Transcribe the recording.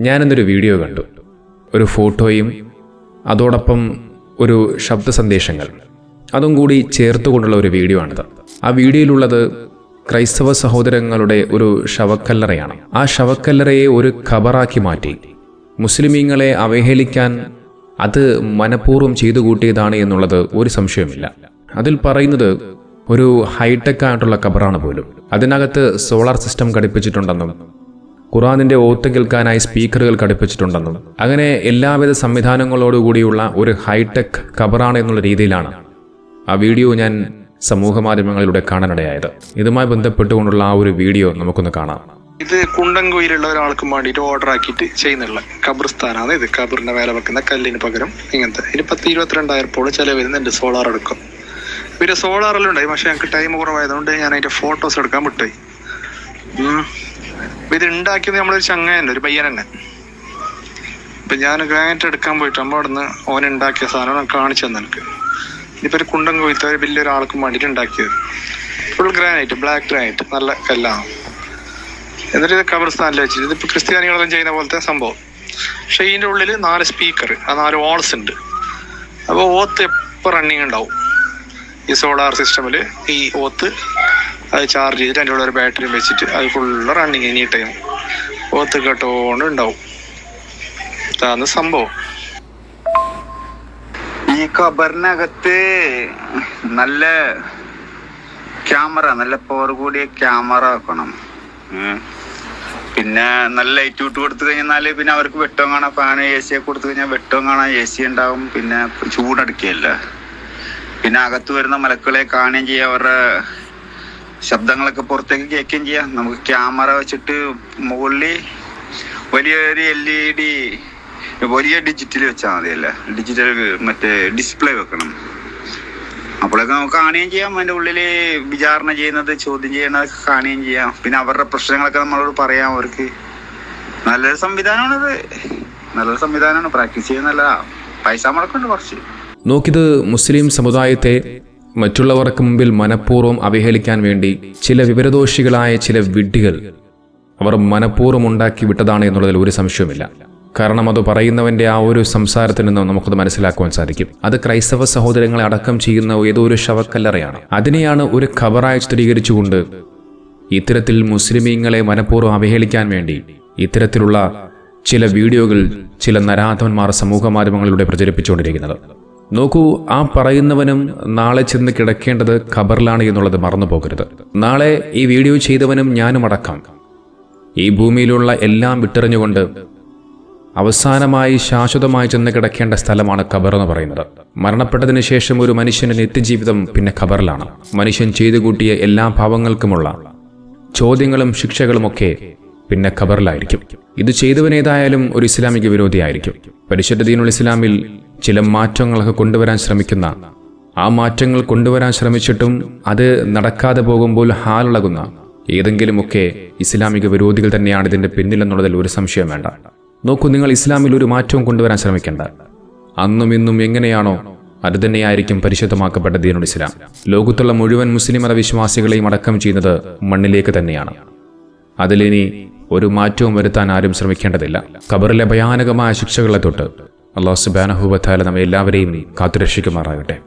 ഞാനിന്നൊരു video കണ്ടു. ഒരു ഫോട്ടോയും അതോടൊപ്പം ഒരു ശബ്ദ സന്ദേശങ്ങൾ. അതും കൂടി ചേർത്തുകൊണ്ടുള്ള ഒരു വീഡിയോ ആണിത്. ആ വീഡിയോയിലുള്ളത് ക്രൈസ്തവ സഹോദരങ്ങളുടെ ഒരു ശവക്കല്ലറയാണ്. ആ ശവക്കല്ലറയെ ഒരു ഖബറാക്കി മാറ്റി. മുസ്ലിമീങ്ങളെ അവഹേളിക്കാൻ അത് മനഃപൂർവം ചെയ്തു കൂട്ടിയതാണ് എന്നുള്ളത് ഒരു സംശയമില്ല അതിൽ പറയുന്നത് ഒരു ഹൈടെക് ആയിട്ടുള്ള ഖബറാണ് പോലും. അതിനകത്ത് സോളാർ സിസ്റ്റം ഘടിപ്പിച്ചിട്ടുണ്ടെന്നും ഖുറാനിന്റെ ഓത്ത് കേൾക്കാനായി സ്പീക്കറുകൾ ഘടിപ്പിച്ചിട്ടുണ്ടെന്നും അങ്ങനെ എല്ലാവിധ സംവിധാനങ്ങളോടുകൂടിയുള്ള ഒരു ഹൈടെക് ഖബറാണ് എന്നുള്ള രീതിയിലാണ് ആ വീഡിയോ ഞാൻ സമൂഹ മാധ്യമങ്ങളിലൂടെ കാണാനിടയായത്. ഇതുമായി ബന്ധപ്പെട്ടുകൊണ്ടുള്ള ആ ഒരു വീഡിയോ നമുക്കൊന്ന് കാണാം. ഇത് കുണ്ടൻകുയിലുള്ള ഒരാൾക്ക് വേണ്ടിയിട്ട് ഓർഡർ ആക്കിയിട്ട് ചെയ്യുന്നുള്ള ഖബർസ്ഥാനാണ് ഇത്. ഖബറിന്റെ മേലെ വെക്കുന്ന കല്ലിന് പകരം ഇങ്ങനത്തെ ഇതിന് പത്ത് ഇരുപത്തിരണ്ടായിരപ്പോൾ ചില വരുന്നുണ്ട് സോളാർ എടുക്കും പിന്നെ സോളാറെല്ലാം ഉണ്ടായി പക്ഷെ ഞങ്ങൾക്ക് ടൈം കുറവായതുകൊണ്ട് ഞാൻ അതിന്റെ ഫോട്ടോസ് എടുക്കാൻ. അപ്പൊ ഇത് ഉണ്ടാക്കിയത് നമ്മളൊരു ചങ്ങയുണ്ട് ഒരു പയ്യൻ ഇപ്പൊ ഞാൻ ഗ്രാനൈറ്റ് എടുക്കാൻ പോയിട്ട് അമ്മ അവിടുന്ന് ഓൻ ഉണ്ടാക്കിയ സാധനം കാണിച്ചു തന്നെ എനിക്ക് ഇപ്പൊ ഒരു കുണ്ടം കൊയ്ത്ത ഒരു വലിയ ഒരാൾക്കും വേണ്ടിയിട്ട് ഉണ്ടാക്കിയത്. ഫുൾ ഗ്രാനൈറ്റ് ബ്ലാക്ക് ഗ്രാനൈറ്റ് നല്ല കല്ലാണ് എന്നിട്ട് ഇത് ഖബർസ്ഥാനിൽ വെച്ചിട്ട് ഇതിപ്പോ ക്രിസ്ത്യാനികളെല്ലാം ചെയ്യുന്ന പോലത്തെ സംഭവം. പക്ഷെ ഇതിന്റെ ഉള്ളിൽ നാല് സ്പീക്കർ ആ നാല് ഓൾസ് ഉണ്ട് അപ്പോൾ ഓത്ത് എപ്പോൾ റണ്ണിങ് ഉണ്ടാവും ഈ സോളാർ സിസ്റ്റമിൽ ഈ ഓത്ത് അത് ചാർജ് ചെയ്തിട്ട് അതിന്റെ ഉള്ളിൽ ഒരു ബാറ്ററി വെച്ചിട്ട് അത് ഫുള്ള് റണ്ണിങ് എനി ടൈം ഓത്ത് കേട്ടോണ്ട് ഉണ്ടാവും ഇതാണ് സംഭവം. ഈ കബറിനകത്ത് നല്ല ക്യാമറ നല്ല പവർ കൂടിയ ക്യാമറ വെക്കണം. പിന്നെ നല്ല ലൈറ്റ് ഇട്ട് കൊടുത്തു കഴിഞ്ഞാൽ പിന്നെ അവർക്ക് വെട്ടം കാണാം. ഫാൻ എ സി ഒക്കെ കൊടുത്തു കഴിഞ്ഞാൽ വെട്ടം കാണാം. എ സി ഉണ്ടാവും. പിന്നെ ചൂടടിക്കുകയല്ല പിന്നെ അകത്ത് വരുന്ന മലക്കുകളെ കാണുകയും ചെയ്യാം. അവരുടെ ശബ്ദങ്ങളൊക്കെ പുറത്തേക്ക് കേൾക്കുകയും ചെയ്യാം. നമുക്ക് ക്യാമറ വെച്ചിട്ട് മുകളിൽ വലിയൊരു എൽ ഇ ഡി വലിയ ഡിജിറ്റൽ വെച്ചാൽ മതിയല്ലേ ഡിജിറ്റൽ മറ്റേ ഡിസ്പ്ലേ വെക്കണം. അപ്പോഴൊക്കെ നമുക്ക് കാണുകയും ചെയ്യാം. അതിന്റെ ഉള്ളിൽ വിചാരണ ചെയ്യുന്നത് ചോദ്യം ചെയ്യുന്നതൊക്കെ കാണുകയും ചെയ്യാം. പിന്നെ അവരുടെ പ്രശ്നങ്ങളൊക്കെ നമ്മളോട് പറയാം. അവർക്ക് നല്ലൊരു സംവിധാനമാണിത്. നല്ലൊരു സംവിധാനമാണ്. പ്രാക്ടീസ് ചെയ്യുന്ന നല്ലതാ പൈസ മുടക്കുന്നുണ്ട് കുറച്ച്. നോക്കിയത് മുസ്ലിം സമുദായത്തെ മറ്റുള്ളവർക്ക് മുമ്പിൽ മനഃപൂർവം അവഹേളിക്കാൻ വേണ്ടി ചില വിവരദോഷികളായ ചില വിഡ്ഢികൾ അവർ മനഃപൂർവം ഉണ്ടാക്കി വിട്ടതാണ് എന്നുള്ളതിൽ ഒരു സംശയവുമില്ല. കാരണം അത് പറയുന്നവന്റെ ആ ഒരു സംസാരത്തിൽ നിന്നും നമുക്കത് മനസ്സിലാക്കുവാൻ സാധിക്കും. അത് ക്രൈസ്തവ സഹോദരങ്ങളെ അടക്കം ചെയ്യുന്ന ഏതോ ഒരു ശവക്കല്ലറയാണ്. അതിനെയാണ് ഒരു ഖബറായി ചിത്രീകരിച്ചുകൊണ്ട് ഇത്തരത്തിൽ മുസ്ലിമീങ്ങളെ മനഃപൂർവം അവഹേളിക്കാൻ വേണ്ടി ഇത്തരത്തിലുള്ള ചില വീഡിയോകൾ ചില നരാധവന്മാർ സമൂഹ മാധ്യമങ്ങളിലൂടെ പ്രചരിപ്പിച്ചുകൊണ്ടിരിക്കുന്നത്. നോക്കൂ ആ പറയുന്നവനും നാളെ ചെന്ന് കിടക്കേണ്ടത് ഖബറിലാണ് എന്നുള്ളത് മറന്നു പോകരുത് നാളെ ഈ വീഡിയോ ചെയ്തവനും ഞാനും അടക്കാം. ഈ ഭൂമിയിലുള്ള എല്ലാം വിട്ടെറിഞ്ഞുകൊണ്ട് അവസാനമായി ശാശ്വതമായി ചെന്ന് കിടക്കേണ്ട സ്ഥലമാണ് ഖബർ എന്ന് പറയുന്നത്. മരണപ്പെട്ടതിന് ശേഷം ഒരു മനുഷ്യന്റെ നിത്യജീവിതം പിന്നെ ഖബറിലാണ്. മനുഷ്യൻ ചെയ്തു കൂട്ടിയ എല്ലാ ഭാവങ്ങൾക്കുമുള്ള ചോദ്യങ്ങളും ശിക്ഷകളുമൊക്കെ പിന്നെ ഖബറിലായിരിക്കും. ഇത് ചെയ്തവനേതായാലും ഒരു ഇസ്ലാമിക വിരോധിയായിരിക്കും. പരിശുദ്ധ ദീനുൽ ഇസ്ലാമിൽ ചില മാറ്റങ്ങളൊക്കെ കൊണ്ടുവരാൻ ശ്രമിക്കുന്ന ആ മാറ്റങ്ങൾ കൊണ്ടുവരാൻ ശ്രമിച്ചിട്ടും അത് നടക്കാതെ പോകുമ്പോൾ ഹാലിളകുന്ന ഏതെങ്കിലുമൊക്കെ ഇസ്ലാമിക വിരോധികൾ തന്നെയാണ് ഇതിന്റെ പിന്നിലെന്നുള്ളതിൽ ഒരു സംശയം വേണ്ട. നോക്കൂ നിങ്ങൾ ഇസ്ലാമിൽ ഒരു മാറ്റവും കൊണ്ടുവരാൻ ശ്രമിക്കേണ്ട. അന്നും ഇന്നും എങ്ങനെയാണോ അത് തന്നെയായിരിക്കും പരിശുദ്ധമാക്കപ്പെട്ട ദീനുൽ ഇസ്ലാം. ലോകത്തുള്ള മുഴുവൻ മുസ്ലിം മതവിശ്വാസികളെയും അടക്കം ചെയ്യുന്നത് മണ്ണിലേക്ക് തന്നെയാണ്. അതിലിനി ഒരു മാറ്റവും വരുത്താൻ ആരും ശ്രമിക്കേണ്ടതില്ല. ഖബറിലെ ഭയാനകമായ ശിക്ഷകളെ തൊട്ട് അള്ളാഹു സുബാനഹുബത്താല നമ്മെ എല്ലാവരെയും കാത്തുരക്ഷിക്കുമാറാകട്ടെ.